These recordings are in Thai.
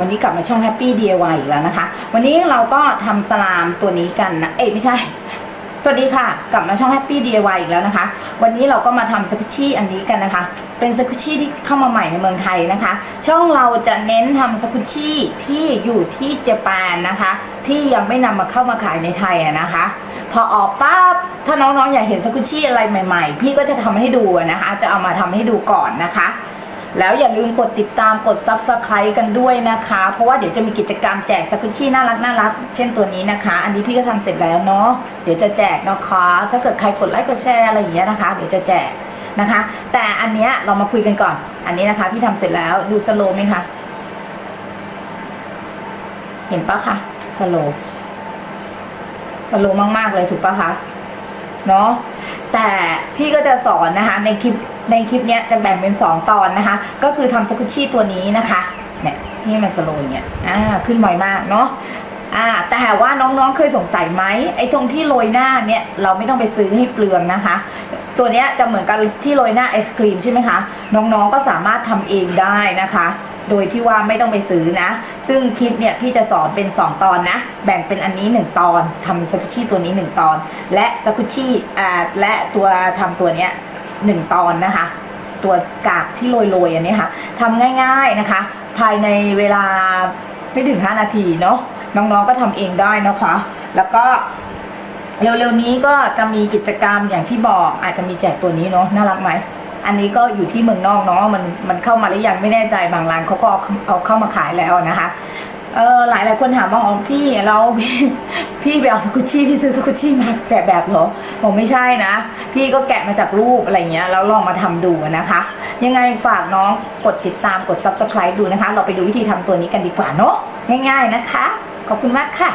วันนี้กลับมาช่อง Happy DIY อีกแล้วนะคะ วันนี้เราก็ทำสลามตัวนี้กันนะ เอ้ยไม่ใช่สวัสดีค่ะ กลับมาช่อง Happy DIY อีกแล้วนะคะ วันนี้เราก็มาทำสกุชชี่อันนี้กันนะคะ เป็นสกุชชี่ที่เข้ามาใหม่ในเมืองไทยนะคะ ช่องเราจะเน้นทำสกุชชี่ที่อยู่ที่เจแปนนะคะ ที่ยังไม่นำมาเข้ามาขายในไทยนะคะ พอออกปั๊บถ้าน้องๆอยากเห็นสกุชชี่อะไรใหม่ ๆ พี่ก็จะทำให้ดูนะคะ จะเอามาทำให้ดูก่อนนะคะ แล้วอย่าลืมกดติดตามกด subscribe กันด้วยนะคะ เพราะว่าเดี๋ยวจะมีกิจกรรมแจกสกุชชี่น่ารักน่ารักเช่นตัวนี้นะคะ อันนี้พี่ก็ทำเสร็จแล้วเนาะเดี๋ยวจะแจกนะคะ ถ้าเกิดใครกดไลค์กดแชร์อะไรอย่างเงี้ยนะคะ เดี๋ยวจะแจกนะคะ แต่อันเนี้ยเรามาคุยกันก่อน อันนี้นะคะ พี่ทำเสร็จแล้วดูสโลไหมคะเห็นปะคะสโลสโลมากๆเลยถูกปะคะเนาะแต่พี่ก็จะสอนนะคะ ในคลิป ในคลิปนี้จะแบ่งเป็นสองตอนนะคะ ก็คือทำสกุชชี่ตัวนี้นะคะเนี่ยที่มันสโลว์เนี่ยอ่าขึ้นไวมากเนาะอ่าแต่ว่าน้องๆเคยสงสัยไหมไอ้ตรงที่โรยหน้าเนี่ยเราไม่ต้องไปซื้อให้เปลืองนะคะ ตัวเนี้ยจะเหมือนกับที่โรยหน้าไอศครีมใช่ไหมคะน้องๆก็สามารถทำเองได้นะคะ โดยที่ว่าไม่ต้องไปซื้อนะ ซึ่งคลิปเนี่ยพี่จะสอนเป็น 2 ตอนนะ แบ่งเป็นอันนี้ 1 ตอนทำสกุชชี่ตัวนี้ 1 ตอน และสกุชชี่อ่าและตัวทำตัวเนี้ย หนึ่งตอนนะคะ ตัวกากที่โรยๆอันนี้ค่ะทำง่ายๆนะคะ ภายในเวลาไม่ถึง 5 นาทีเนาะน้องๆก็ทำเองได้นะคะ แล้วก็เร็วๆนี้ก็จะมีกิจกรรมอย่างที่บอก อาจจะมีแจกตัวนี้เนาะน่ารักไหมอันนี้ก็อยู่ที่เมืองนอกเนาะมันมันเข้ามาหรือยังไม่แน่ใจบางร้านเขาก็เอาเอาเข้ามาขายแล้วนะคะเออหลายหลายคนถามว่าอ๋อพี่เราพี่ พี่ไปเอาสกุชชี่พี่ซื้อสกุชชี่มาแกะแบบเหรอผมไม่ใช่นะ พี่ก็แกะมาจากรูปอะไรเงี้ยแล้วลองมาทำดูนะคะ ยังไงฝากน้องกดติดตามกด subscribe ดูนะคะ เราไปดูวิธีทำตัวนี้กันดีกว่าเนาะง่าย ๆนะคะ ขอบคุณมากค่ะ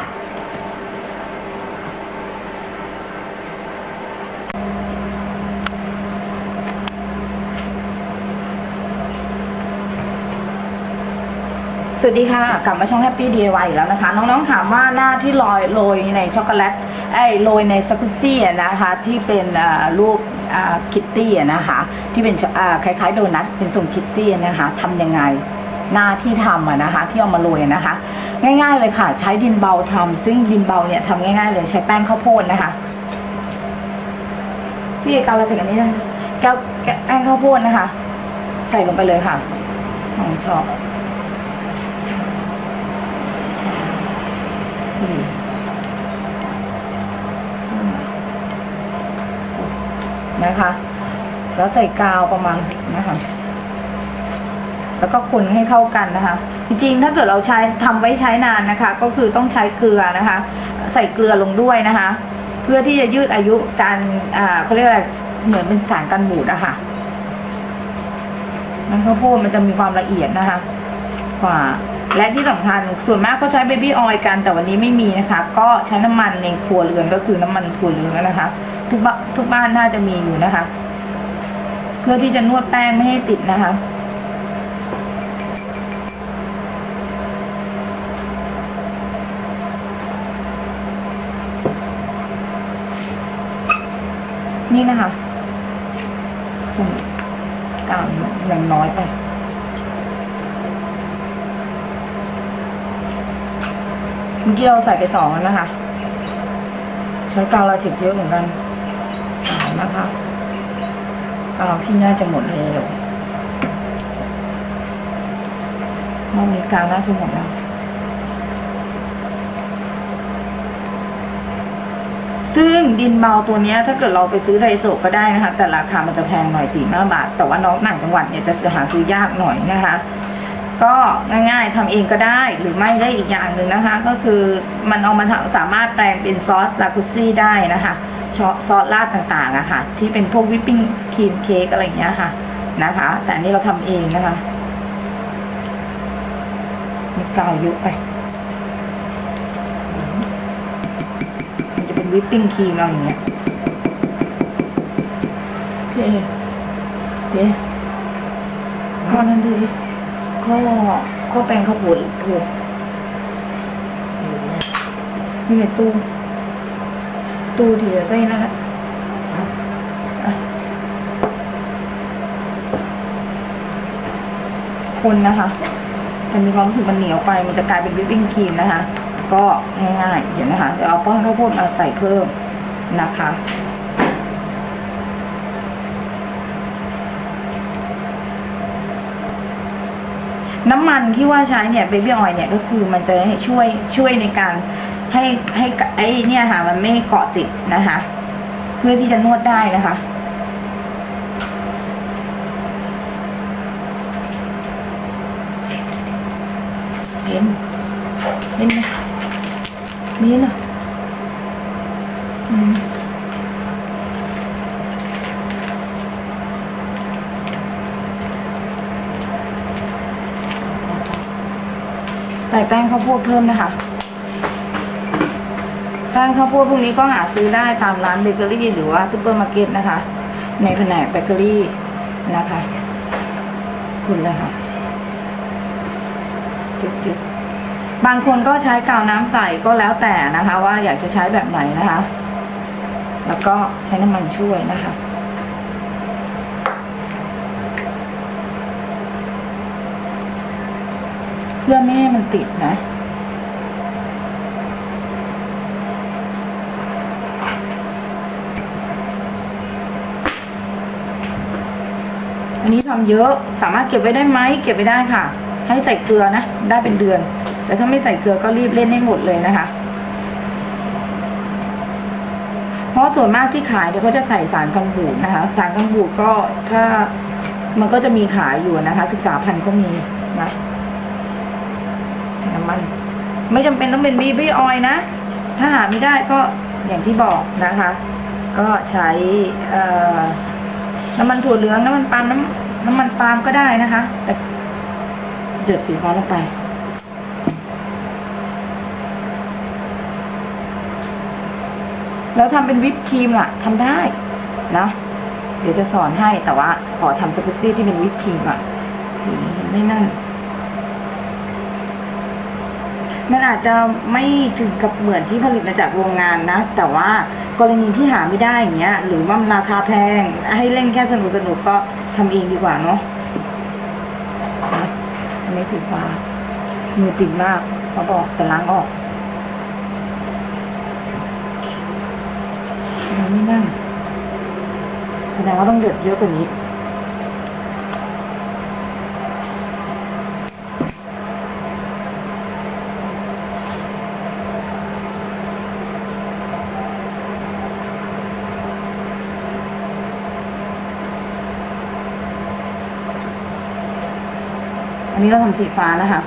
สวัสดีค่ะ กลับมาช่อง Happy DIY อีกแล้วนะคะ น้องๆถามว่าหน้าที่ลอยโรยในช็อกโกแลตไอ้โรยในสกุชชี่นะคะ ที่เป็นรูปคิตตี้นะคะ ที่เป็นคล้ายๆโดนัทเป็นทรงคิตตี้นะคะทำยังไงหน้าที่ทำนะคะ ที่เอามาโรยนะคะ ง่ายๆเลยค่ะ ใช้ดินเบาทำซึ่งดินเบาเนี่ยทำง่ายๆเลยใช้แป้งข้าวโพดนะคะพี่เอกเอาอะไรใส่กันนี้นะแก้วแก้วแป้งข้าวโพดนะคะ ใส่ลงไปเลยค่ะสองชอน นะคะ แล้วใส่กาวประมาณนะคะ แล้วก็คนให้เข้ากันนะคะ จริงๆ ถ้าเกิดเราใช้ทำไว้ใช้นานนะคะ ก็คือต้องใช้เกลือนะคะ ใส่เกลือลงด้วยนะคะ เพื่อที่จะยืดอายุการอ่าเขาเรียกอะไรเหมือนเป็นสารกันบูดอะค่ะมันข้าวโพดมันจะมีความละเอียดนะคะ กว่า และที่สำคัญส่วนมากก็ใช้เบบี้ออยล์กันแต่วันนี้ไม่มีนะคะ ก็ใช้น้ำมันในครัวเรือนก็คือน้ำมันถั่วเหลืองนะคะ ทุกบ้านทุกบ้านน่าจะมีอยู่นะคะ เพื่อที่จะนวดแป้งไม่ให้ติดนะคะนี่นะคะอืมกาวยังน้อยไป เมื่อกี้เราใส่ไปสองแล้วนะคะ ใช้กาวลาเทกเยอะเหมือนกัน สามนะคะกาวพี่น่าจะหมดแล้วรอบนี้กาวน่าจะหมดแล้วซึ่งดินเบาตัวนี้ถ้าเกิดเราไปซื้อไดโซก็ได้นะคะ แต่ราคามันจะแพงหน่อยสี่ห้าบาท แต่ว่าน้องต่างจังหวัดเนี่ยจะหาซื้อยากหน่อยนะคะ ก็ง่ายๆทำเองก็ได้หรือไม่ได้อีกอย่างหนึ่งนะคะ ก็คือมันเอามาสามารถแปลงเป็นซอสลาคุซี่ได้นะคะ ซอสราดต่างๆอะค่ะ ที่เป็นพวกวิปปิ้งครีมเค้กอะไรอย่างเงี้ยค่ะนะคะ แต่อันนี้เราทำเองนะคะมีกาวยอะไปมันจะเป็นวิปปิ้งครีมอะไรอย่างเงี้ยพี่เอพี่เอข้อนั้นดีข้อข้อแปลงข้าวโพดถูกนี่ไงตู้ตู้ ที่จะได้นะคะอะคนนะคะมันมีความรู้สึกมันเหนียวไป มันจะกลายเป็นวิปปิ้งครีมนะคะ ก็ง่ายๆเดี๋ยวนะคะเดี๋ยวเอาป้อนข้าวโพดมาใส่เพิ่มนะคะน้ำมันที่ว่าใช้เนี่ยเบบี้ออยเนี่ยก็คือมันจะช่วยช่วยในการ ให้ให้ไอ้เนี่ยค่ะ มันไม่เกาะติดนะคะ เพื่อที่จะนวดได้นะคะเห็นเห็นไหมมีนะอืมใส่แป้งข้าวโพดเพิ่มนะคะ แป้งข้าวโพดพวกนี้ก็หาซื้อได้ตามร้านเบเกอรี่หรือว่าซูเปอร์มาร์เก็ตนะคะ ในแผนกเบเกอรี่นะคะ คุณเลยค่ะจุดๆบางคนก็ใช้กาวน้ำใสก็แล้วแต่นะคะ ว่าอยากจะใช้แบบไหนนะคะ แล้วก็ใช้น้ำมันช่วยนะคะเพื่อไม่ให้มันติดนะ นี้ทำเยอะสามารถเก็บไว้ได้ไหมเก็บไว้ได้ค่ะ ให้ใส่เกลือนะได้เป็นเดือน แต่ถ้าไม่ใส่เกลือก็รีบเล่นให้หมดเลยนะคะ เพราะส่วนมากที่ขายเนี่ยเขาจะใส่สารกันบูดนะคะ สารกันบูดก็ถ้ามันก็จะมีขายอยู่นะคะศึกษาพันก็มีนะน้ำมันไม่จำเป็นต้องเป็นบีบีออยนะ ถ้าหาไม่ได้ก็อย่างที่บอกนะคะ ก็ใช้น้ำมันถั่วเหลืองน้ำมันปาล์มน้ำ น้ำมันปาล์มก็ได้นะคะ แต่เดือดสีฟ้าลงไปแล้วทำเป็นวิปครีมล่ะทำได้นะเดี๋ยวจะสอนให้แต่ว่า ขอทำสปาเกตตี้ที่เป็นวิปครีมอะสีเห็นไม่นั่นมันอาจจะไม่ถึงกับเหมือนที่ผลิตมาจากโรงงานนะ แต่ว่ากรณีที่หาไม่ได้อย่างเงี้ย หรือว่ามันราคาแพง ให้เล่นแค่สนุกสนุกก็ ทำเองดีกว่าเนาะนะอันนี้สีฟ้ามือติดมากเขาบอกแต่ล้างออกมันไม่นั่งแสดงว่าต้องเดือดเยอะกว่านี้ อันนี้เราทำสีฟ้านะคะ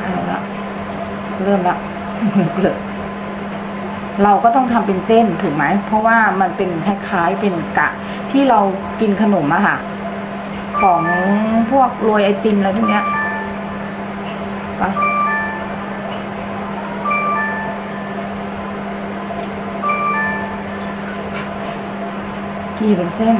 เอาละเริ่มละเกลือเราก็ต้องทำเป็นเส้นถูกไหม เพราะว่ามันเป็นคล้ายๆเป็นกะ ที่เรากินขนมอะค่ะ ของพวกโรยไอติมอะไรพวกเนี้ยไปกี่เป็นเส้น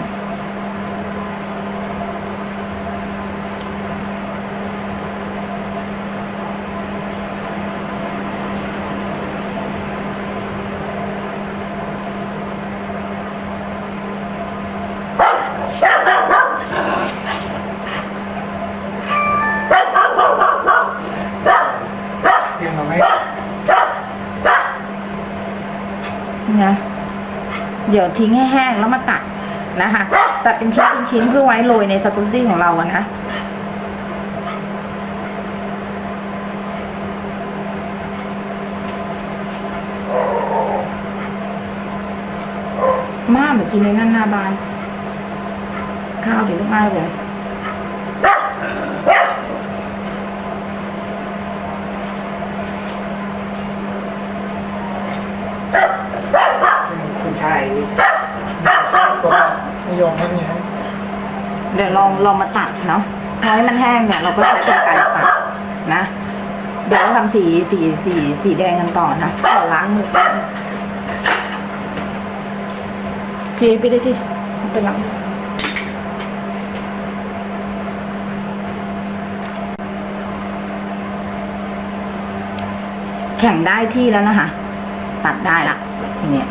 เรียนเราไหม นะ เดี๋ยวทิ้งให้แห้งแล้วมาตัดนะคะตัดเป็นชิ้นเป็นชิ้นเพื่อไว้โรยในสกูตตี้ของเราอะนะมาเหมือนกินในนั่นหน้าบาน ข้าวเดี๋ยวลูกไม้เลย คุณชายตัวนิยมให้มีให้ เดี๋ยวลองลองมาตัดเนาะพอให้มันแห้งเนี่ยเราก็ใช้เป็นไก่ตัดนะ เดี๋ยวทำสีสีสีสีแดงกันต่อนะขอล้างมือแป๊บนึงพี่ไปได้ที่ไปล้างแข่งได้ที่แล้วนะคะ ตัดได้ละทีเนี้ย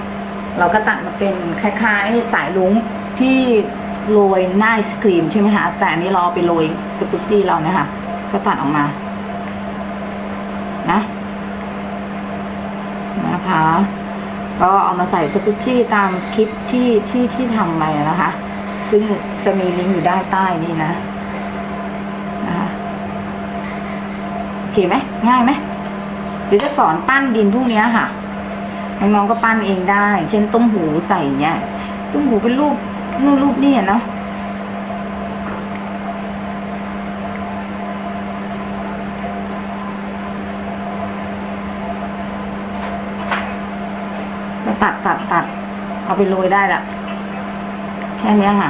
เราก็ตัดมาเป็นคล้ายๆสายลุงที่ โรยหน้าไอศครีมใช่ไหมคะแต่อันนี้เราเอไปโรยสปุซี่เรานะคะก็ตัดออกมานะนะคะก็เอามาใส่สปุชี่ตามคลิปที่ที่ที่ทำไปนะคะ ซึ่งจะมีลิงก์อยู่ด้านใต้นี่นะนะคะโอเคไหมง่ายไหมเดี๋ยวจะสอนปั้นดินพวกนี้ค่ะน้องๆก็ปั้นเองได้ เช่นต้มหูใส่เนี้ยต้มหูเป็นรูป นู่นรูปนี่อเนาะมาตัดตัดตัดเอาไปโรยได้ละแค่นี้ค่ะ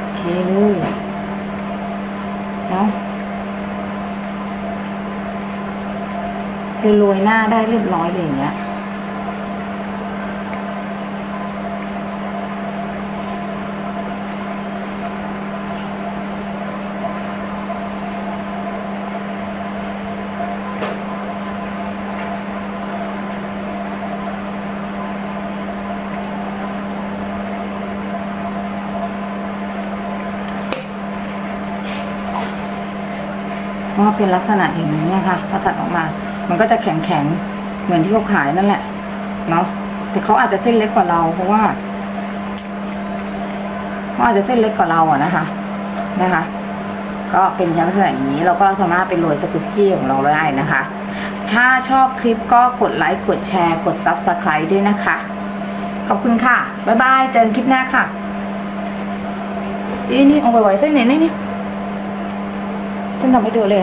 โอเคเลยเนาะคือโรยหน้าได้เรียบร้อยเลยอย่างเงี้ย ก็เป็นลักษณะอย่างนี้นะคะพอตัดออกมา มันก็จะแข็งแข็งๆเหมือนที่เขาขายนั่นแหละเนาะแต่เขาอาจจะเส้นเล็กกว่าเรา เพราะว่าเขาอาจจะเส้นเล็กกว่าเราอะนะคะ นะคะ ก็เป็นลักษณะอย่างนี้ เราก็สามารถเป็นโรยสกุชชี่ของเราได้นะคะ ถ้าชอบคลิปก็กดไลค์กดแชร์ กดซับสไคร b e ด้วยนะคะ ขอบคุณค่ะบ๊ายบายเจอกันคลิปหน้าค่ะนี่นี่เอาไว้ไว้เส้ไหนนี่ นี่ฉันทำให้ดูเลย